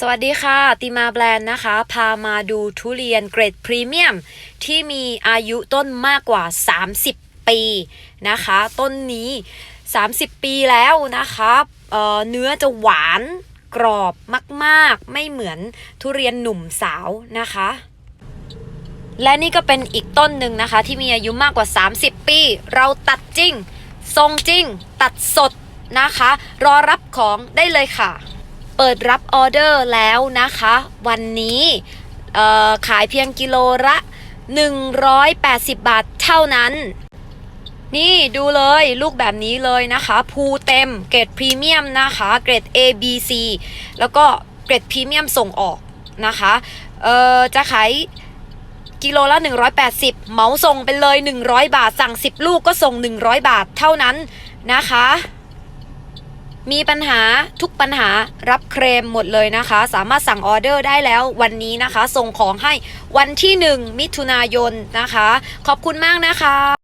สวัสดีค่ะ ติมาแบรนด์นะคะ พามาดูทุเรียนเกรดพรีเมียม ที่มีอายุต้นมากกว่า 30 ปีนะคะ ต้นนี้ 30 ปีแล้วนะคะเเนื้อจะหวานกรอบมากๆ ไม่เหมือนทุเรียนหนุ่มสาวนะคะ และนี่ก็เป็นอีกต้นหนึ่งนะคะ ที่มีอายุมากกว่า 30 ปี เราตัดจริง ทรงจริง ตัดสดนะคะ รอรับของได้เลยค่ะ เปิดรับออเดอร์แล้วนะคะ วันนี้ขายเพียงกิโลละ 180 บาทเท่านั้น นี่ดูเลยลูกแบบนี้เลยนะคะภูเต็มเกรดพรีเมียมนะคะ เกรด A B C แล้วก็เกรดพรีเมียมส่งออกนะคะจะขายกิโลละ 180 เหมาส่งไปเลย 100 บาท สั่ง 10 ลูกก็ส่ง 100 บาทเท่านั้นนะคะ มีปัญหาทุกปัญหารับเคลมหมดเลยนะคะ สามารถสั่งออเดอร์ได้แล้ววันนี้นะคะ ส่งของให้วันที่ 1 มิถุนายนนะคะ ขอบคุณมากนะคะ